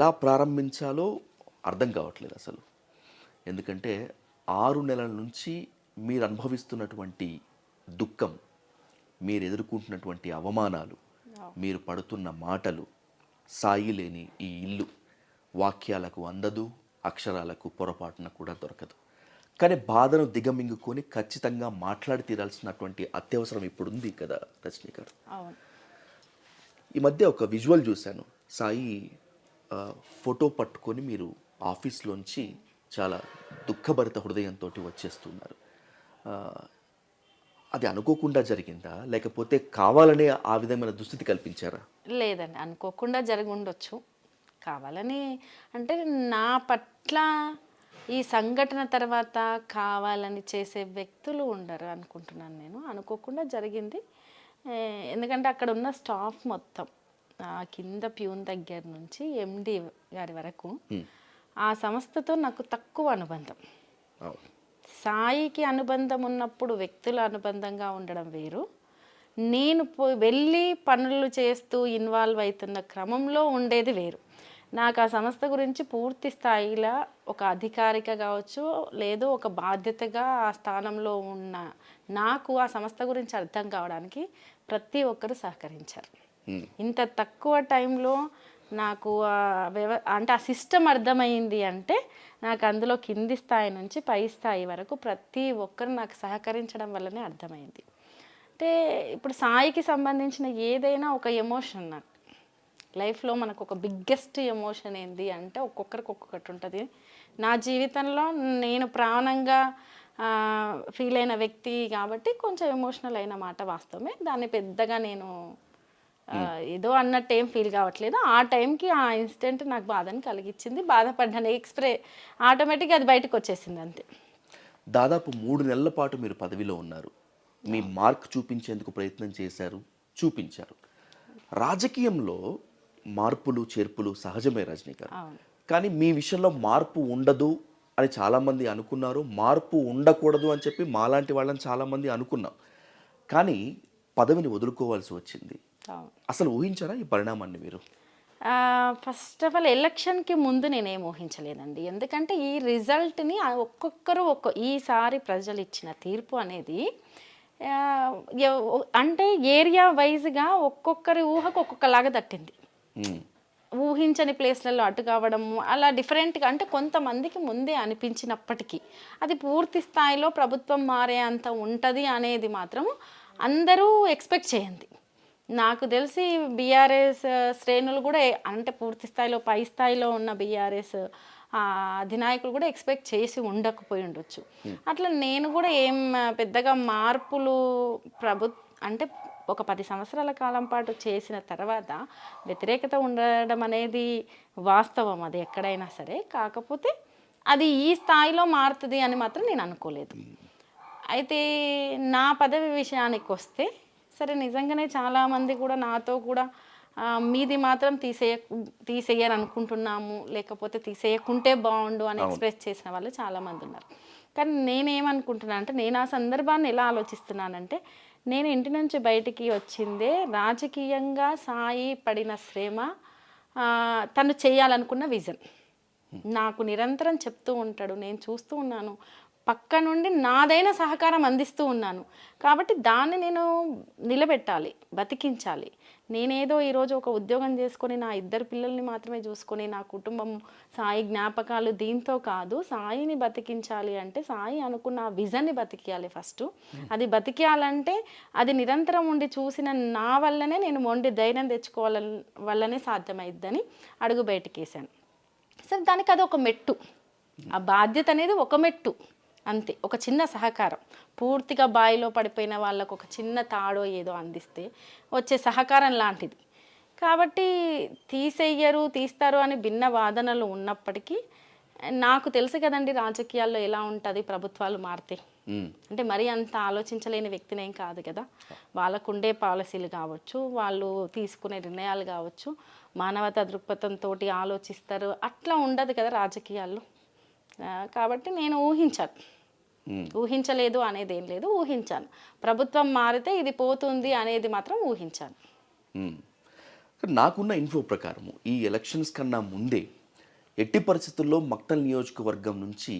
ఎలా ప్రారంభించాలో అర్థం కావట్లేదు అసలు. ఎందుకంటే ఆరు నెలల నుంచి మీరు అనుభవిస్తున్నటువంటి దుఃఖం మీరు ఎదుర్కొంటున్నటువంటి అవమానాలు మీరు పడుతున్న మాటలు సాయి లేని ఈ ఇల్లు వాక్యాలకు అందదు అక్షరాలకు పొరపాటున కూడా దొరకదు. కానీ బాధను దిగమింగుకొని ఖచ్చితంగా మాట్లాడి తీరాల్సినటువంటి అత్యవసరం ఇప్పుడు ఉంది కదా రజనీ గారు అవును. ఈ మధ్య ఒక విజువల్ చూశాను. సాయి ఫోటో పట్టుకొని మీరు ఆఫీస్లోంచి చాలా దుఃఖభరిత హృదయంతో వచ్చేస్తున్నారు. అది అనుకోకుండా జరిగిందా? లేకపోతే కావాలనే ఆ విధమైన దుస్థితి కల్పించారా? లేదండి అనుకోకుండా జరిగి ఉండొచ్చు. కావాలని అంటే నా పట్ల ఈ సంఘటన తర్వాత కావాలని చేసే వ్యక్తులు ఉండరు అనుకుంటున్నాను నేను. అనుకోకుండా జరిగింది. ఎందుకంటే అక్కడ ఉన్న స్టాఫ్ మొత్తం. కింద ప్యూన్ దగ్గర నుంచి ఎండి గారి వరకు ఆ సంస్థతో నాకు తక్కువ అనుబంధం. సాయికి అనుబంధం ఉన్నప్పుడు వ్యక్తుల అనుబంధంగా ఉండడం వేరు. నేను వెళ్ళి పనులు చేస్తూ ఇన్వాల్వ్ అవుతున్న క్రమంలో ఉండేది వేరు. నాకు ఆ సంస్థ గురించి పూర్తి స్థాయిలో ఒక అధికారిక కావచ్చు లేదు ఒక బాధ్యతగా ఆ స్థానంలో ఉన్న నాకు ఆ సంస్థ గురించి అర్థం కావడానికి ప్రతి ఒక్కరు సహకరించారు. Hmm. ఇంత తక్కువ టైంలో నాకు వ్యవ అంటే ఆ సిస్టమ్ అర్థమైంది అంటే నాకు అందులో కింది స్థాయి నుంచి పై స్థాయి వరకు ప్రతి ఒక్కరు నాకు సహకరించడం వల్లనే అర్థమైంది. అంటే ఇప్పుడు సాయికి సంబంధించిన ఏదైనా ఒక ఎమోషన్ నాకు. లైఫ్లో మనకు ఒక బిగ్గెస్ట్ ఎమోషన్ ఏంది అంటే ఒక్కొక్కరికి ఒక్కొక్కటి ఉంటుంది. నా జీవితంలో నేను ప్రాణంగా ఫీల్ అయిన వ్యక్తి కాబట్టి కొంచెం ఎమోషనల్ అయిన మాట వాస్తవమే. దాన్ని పెద్దగా నేను ఏదో అన్నట్టు ఏం ఫీల్ కావట్లేదు. ఆ టైంకి ఆ ఇన్సిడెంట్ నాకు బాధని కలిగించింది బాధపడ్డాను. ఎక్స్ప్రే ఆటోమేటిక్గా అది బయటకు వచ్చేసింది అంతే. దాదాపు మూడు నెలల పాటు మీరు పదవిలో ఉన్నారు. మీ మార్క్ చూపించేందుకు ప్రయత్నం చేశారు. చూపించారు. రాజకీయంలో మార్పులు చేర్పులు సహజమే రజనీ గారు. కానీ మీ విషయంలో మార్పు ఉండదు అని చాలామంది అనుకున్నారు. మార్పు ఉండకూడదు అని చెప్పి మాలాంటి వాళ్ళని చాలామంది అనుకున్నాం. కానీ పదవిని వదులుకోవాల్సి వచ్చింది. అసలు ఊహించారా ఈ పరిణామాన్ని మీరు? ఫస్ట్ ఆఫ్ ఆల్ ఎలక్షన్కి ముందు నేనేం ఊహించలేదండి. ఎందుకంటే ఈ రిజల్ట్ని ఒక్కొక్కరు ఒక్క ఈసారి ప్రజలు ఇచ్చిన తీర్పు అనేది అంటే ఏరియా వైజ్గా ఒక్కొక్కరి ఊహకు ఒక్కొక్కలాగా తట్టింది. ఉమ్, ఊహించని ప్లేస్లలో అటు కావడం అలా డిఫరెంట్గా అంటే కొంతమందికి ముందే అనిపించినప్పటికీ అది పూర్తి స్థాయిలో ప్రభుత్వం మారే అంత ఉంటుంది అనేది మాత్రం అందరూ ఎక్స్పెక్ట్ చేయండి నాకు తెలిసి బీఆర్ఎస్ శ్రేణులు కూడా అంటే పూర్తి స్థాయిలో పై స్థాయిలో ఉన్న బీఆర్ఎస్ అధినాయకులు కూడా ఎక్స్పెక్ట్ చేసి ఉండకపోయి ఉండొచ్చు. అట్లా నేను కూడా ఏం పెద్దగా మార్పులు ప్రభు అంటే ఒక పది సంవత్సరాల కాలం పాటు చేసిన తర్వాత వ్యతిరేకత ఉండడం అనేది వాస్తవం అది ఎక్కడైనా సరే. కాకపోతే అది ఈ స్థాయిలో మారుతుంది అని మాత్రం నేను అనుకోలేదు. అయితే నా పదవి విషయానికి వస్తే సరే నిజంగానే చాలామంది కూడా నాతో కూడా మీది మాత్రం తీసేయ తీసేయరు అనుకుంటున్నాము లేకపోతే తీసేయకుంటే బాగుండు అని ఎక్స్ప్రెస్ చేసిన వాళ్ళు చాలామంది ఉన్నారు. కానీ నేనేమనుకుంటున్నా అంటే నేను ఆ సందర్భాన్ని ఎలా ఆలోచిస్తున్నానంటే నేను ఇంటి నుంచి బయటికి వచ్చిందే రాజకీయంగా సాయి పడిన శ్రమ తను చేయాలనుకున్న విజన్. నాకు నిరంతరం చెప్తూ ఉంటాడు నేను చూస్తూ ఉన్నాను పక్క నుండి నాదైన సహకారం అందిస్తూ ఉన్నాను. కాబట్టి దాన్ని నేను నిలబెట్టాలి బతికించాలి. నేనేదో ఈరోజు ఒక ఉద్యోగం చేసుకొని నా ఇద్దరు పిల్లల్ని మాత్రమే చూసుకొని నా కుటుంబం సాయి జ్ఞాపకాలు దీంతో కాదు సాయిని బతికించాలి అంటే సాయి అనుకున్న ఆ విజన్ని బతికియాలి ఫస్ట్. అది బతికియాలంటే అది నిరంతరం ఉండి చూసిన నా వల్లనే నేను మొండి ధైర్యం తెచ్చుకోవాల వల్లనే సాధ్యమైద్దని అడుగు బయటకేసాను సరే దానికి అది ఒక మెట్టు. ఆ బాధ్యత అనేది ఒక మెట్టు. అంతే. ఒక చిన్న సహకారం. పూర్తిగా బావిలో పడిపోయిన వాళ్ళకు ఒక చిన్న తాడో ఏదో అందిస్తే వచ్చే సహకారం లాంటిది. కాబట్టి తీసేయ్యరు తీస్తారు అని భిన్న వాదనలు ఉన్నప్పటికీ నాకు తెలుసు కదండి రాజకీయాల్లో ఎలా ఉంటుంది ప్రభుత్వాలు మారితే. అంటే మరీ అంత ఆలోచించలేని వ్యక్తినేం కాదు కదా. వాళ్ళకుండే పాలసీలు కావచ్చు వాళ్ళు తీసుకునే నిర్ణయాలు కావచ్చు మానవతా దృక్పథంతో ఆలోచిస్తారు. అట్లా ఉండదు కదా రాజకీయాల్లో. కాబట్టి నేను ఊహించాను. ఊహించలేదు అనేది ఏం లేదు ఊహించాను. ప్రభుత్వం మారితే ఇది పోతుంది అనేది మాత్రం ఊహించాను. నాకున్న ఇన్ఫో ప్రకారము ఈ ఎలక్షన్స్ కన్నా ముందే ఎట్టి పరిస్థితుల్లో మక్తల్ నియోజకవర్గం నుంచి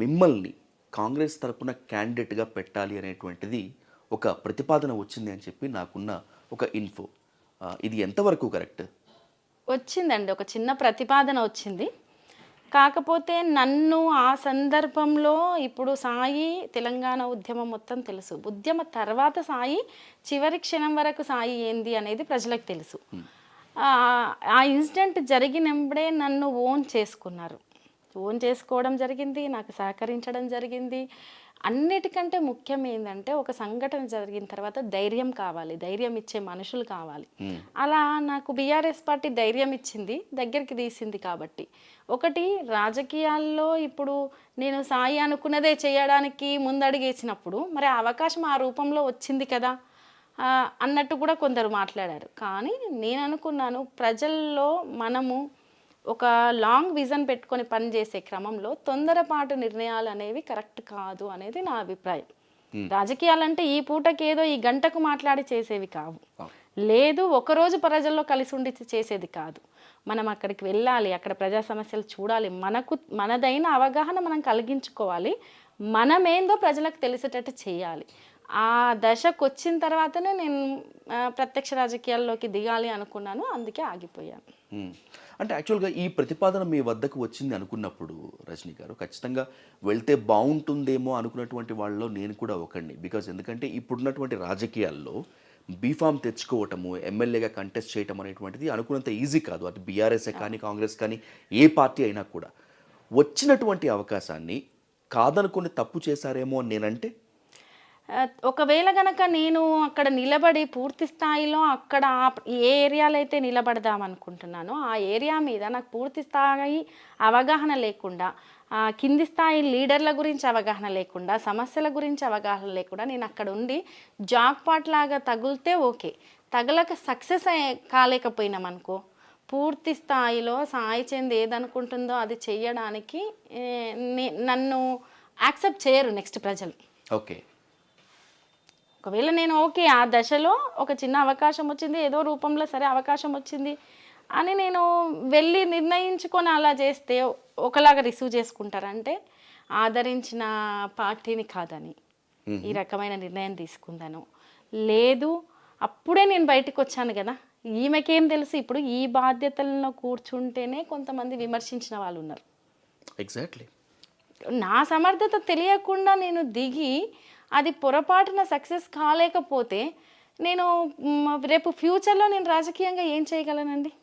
మిమ్మల్ని కాంగ్రెస్ తరపున క్యాండిడేట్గా పెట్టాలి అనేటువంటిది ఒక ప్రతిపాదన వచ్చింది అని చెప్పి నాకున్న ఒక ఇన్ఫో ఇది ఎంతవరకు కరెక్ట్ వచ్చిందండి. ఒక చిన్న ప్రతిపాదన వచ్చింది. కాకపోతే నన్ను ఆ సందర్భంలో ఇప్పుడు సాయి తెలంగాణ ఉద్యమం మొత్తం తెలుసు. ఉద్యమ తర్వాత సాయి చివరి క్షణం వరకు సాయి ఏంది అనేది ప్రజలకు తెలుసు. ఆ ఇన్సిడెంట్ జరిగినప్పుడే నన్ను ఓన్ చేసుకున్నారు. ఓన్ చేసుకోవడం జరిగింది నాకు సహకరించడం జరిగింది. అన్నిటికంటే ముఖ్యం ఏంటంటే ఒక సంఘటన జరిగిన తర్వాత ధైర్యం కావాలి ధైర్యం ఇచ్చే మనుషులు కావాలి. అలా నాకు బీఆర్ఎస్ పార్టీ ధైర్యం ఇచ్చింది దగ్గరికి తీసింది కాబట్టి. ఒకటి రాజకీయాల్లో ఇప్పుడు నేను సాయి అనుకున్నదే చేయడానికి ముందడుగేసినప్పుడు మరి అవకాశం ఆ రూపంలో వచ్చింది కదా అన్నట్టు కూడా కొందరు మాట్లాడారు. కానీ నేను అనుకున్నాను ప్రజల్లో మనము ఒక లాంగ్ విజన్ పెట్టుకొని పనిచేసే క్రమంలో తొందరపాటు నిర్ణయాలు అనేవి కరెక్ట్ కాదు అనేది నా అభిప్రాయం. రాజకీయాలంటే ఈ పూటకి ఏదో ఈ గంటకు మాట్లాడి చేసేవి కావు. లేదు ఒకరోజు ప్రజల్లో కలిసి ఉండి చేసేది కాదు. మనం అక్కడికి వెళ్ళాలి అక్కడ ప్రజా సమస్యలు చూడాలి మనకు మనదైన అవగాహన మనం కలిగించుకోవాలి మనమేందో ప్రజలకు తెలిసేటట్టు చేయాలి. ఆ దశకు వచ్చిన తర్వాతనే నేను ప్రత్యక్ష రాజకీయాల్లోకి దిగాలి అనుకున్నాను అందుకే ఆగిపోయాను. అంటే యాక్చువల్గా ఈ ప్రతిపాదన మీ వద్దకు వచ్చింది అనుకున్నప్పుడు రజనీ గారు ఖచ్చితంగా వెళ్తే బాగుంటుందేమో అనుకున్నటువంటి వాళ్ళలో నేను కూడా ఒకడిని. బికాజ్ ఎందుకంటే ఇప్పుడున్నటువంటి రాజకీయాల్లో బీఫామ్ తెచ్చుకోవటము ఎమ్మెల్యేగా కంటెస్ట్ చేయటం అనేటువంటిది అనుకున్నంత ఈజీ కాదు. అది బీఆర్ఎస్ఏ కానీ కాంగ్రెస్ కానీ ఏ పార్టీ అయినా కూడా. వచ్చినటువంటి అవకాశాన్ని కాదనుకొని తప్పు చేశారేమో అని నేనంటే ఒకవేళ గనక నేను అక్కడ నిలబడి పూర్తి స్థాయిలో అక్కడ ఏ ఏరియాలో అయితే నిలబడదాం అనుకుంటున్నానో ఆ ఏరియా మీద నాకు పూర్తి స్థాయి అవగాహన లేకుండా కింది స్థాయి లీడర్ల గురించి అవగాహన లేకుండా సమస్యల గురించి అవగాహన లేకుండా నేను అక్కడ ఉండి జాక్ పాట్ లాగా తగిలితే ఓకే. తగలక సక్సెస్ కాలేకపోయినాం అనుకో పూర్తి స్థాయిలో సాయి చెంది ఏదనుకుంటుందో అది చేయడానికి నన్ను యాక్సెప్ట్ చేయరు నెక్స్ట్ ప్రజలు. ఓకే. ఒకవేళ నేను ఓకే ఆ దశలో ఒక చిన్న అవకాశం వచ్చింది ఏదో రూపంలో సరే అవకాశం వచ్చింది అని నేను వెళ్ళి నిర్ణయించుకొని అలా చేస్తే ఒకలాగా రిసీవ్ చేసుకుంటారంటే ఆదరించిన పార్టీని కాదని ఈ రకమైన నిర్ణయం తీసుకుందాను. లేదు అప్పుడే నేను బయటకు వచ్చాను కదా ఈమెకేం తెలుసు? ఇప్పుడు ఈ బాధ్యతలను కూర్చుంటేనే కొంతమంది విమర్శించిన వాళ్ళు ఉన్నారు. ఎగ్జాక్ట్లీ నా సమర్థత తెలియకుండా నేను దిగి అది పొరపాటున సక్సెస్ కాలేకపోతే నేను రేపు ఫ్యూచర్లో నేను రాజకీయంగా ఏం చేయగలనండి?